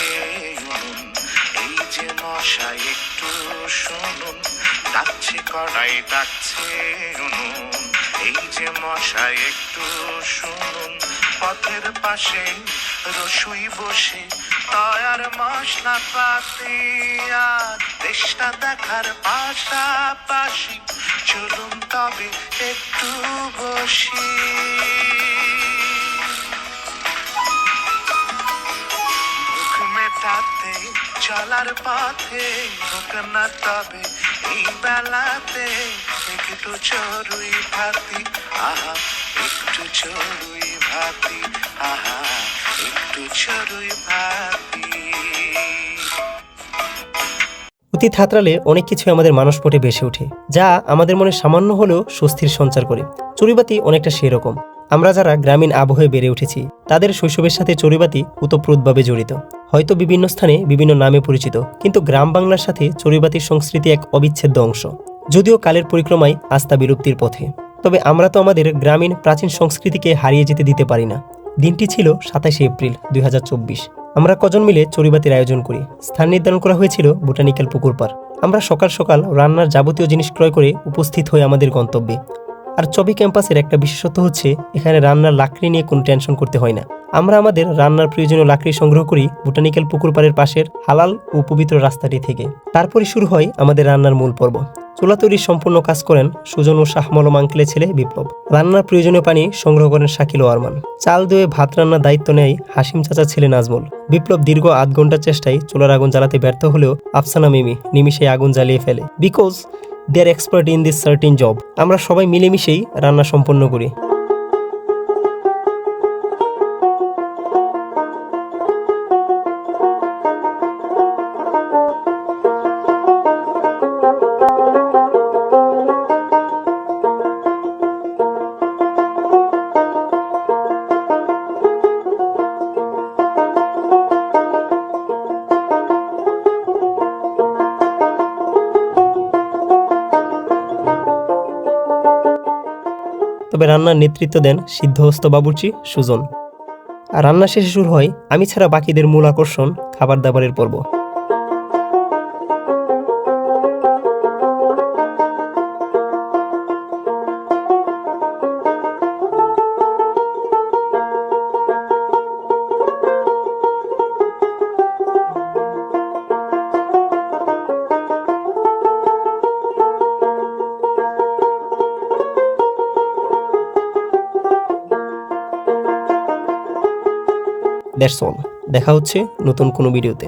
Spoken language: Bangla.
এই যে মশাই, একটু শুনুন। ডাকছি কড়াই, ডাকছে উনুন। এই যে মশাই, একটু শুনুন। পথের পাশে রসুই বসে, তয়ার মশলা পাতি। আর দেশটা দেখার পাশাপাশি চলুন তবে একটু বসি। চলার পথে না তবে এই বেলাতে একটু চড়ুই ভাতি, আহা, একটু চড়ুই ভাতি, আহা, একটু চড়ুই ভাতি। অতীত হাতড়ালে অনেক কিছু আমাদের মানসপটে বেসে ওঠে, যা আমাদের মনে সামান্য হলেও স্বস্তির সঞ্চার করে। চড়ুইবাতি অনেকটা সেরকম। আমরা যারা গ্রামীণ আবহে বেড়ে উঠেছি, তাদের শৈশবের সাথে চড়ুইবাতি উতপ্রোতভাবে জড়িত। হয়তো বিভিন্ন স্থানে বিভিন্ন নামে পরিচিত, কিন্তু গ্রাম বাংলার সাথে চড়ুইবাতির সংস্কৃতি এক অবিচ্ছেদ্য অংশ। যদিও কালের পরিক্রমায় আস্থা বিলুপ্তির পথে। তবে আমরা তো আমাদের গ্রামীণ প্রাচীন সংস্কৃতিকে হারিয়ে যেতে দিতে পারি না। দিনটি ছিল সাতাশে এপ্রিল দুই হাজার চব্বিশ। আমরা কজন মিলে চড়ুইবাতির আয়োজন করি। স্থান নির্ধারণ করা হয়েছিল বোটানিক্যাল পুকুর পার আমরা সকাল সকাল রান্নার যাবতীয় জিনিস ক্রয় করে উপস্থিত হই আমাদের গন্তব্যে। আর চবি ক্যাম্পাসের একটা বিশেষত্ব হচ্ছে, এখানে রান্নার লাকড়ি নিয়ে কোনো টেনশন করতে হয় না। আমরা আমাদের রান্নার প্রয়োজনীয় লাকড়ি সংগ্রহ করি বোটানিক্যাল পুকুর পাড়ের পাশের হালাল ও পবিত্র রাস্তাটি থেকে। তারপরে শুরু হয় আমাদের রান্নার মূল পর্ব। চুলা তৈরির সম্পূর্ণ কাজ করেন সুজন ও শাহমলম আঙ্কেলের ছেলে বিপ্লব। রান্নার প্রয়োজনীয় পানি সংগ্রহ করেন শাকিল ও আরমান। চাল ধুয়ে ভাত রান্নার দায়িত্ব নেয় হাসিম চাচার ছেলে নাজমুল। বিপ্লব দীর্ঘ আধ ঘণ্টার চেষ্টায় চুলার আগুন জ্বালাতে ব্যর্থ হলেও আফসানা মিমি নিমিষে আগুন জ্বালিয়ে ফেলে। Because they are expert in this certain job আমরা সবাই মিলেমিশেই রান্না সম্পন্ন করি। তবে রান্নার নেতৃত্ব দেন সিদ্ধহস্ত বাবুর্চি, সুজন? আর রান্না শেষে শুরু হয়, আমি ছাড়া বাকিদের মূল আকর্ষণ খাবার দাবারের পর্ব। That's all. দেখা হচ্ছে নতুন কোনো ভিডিওতে।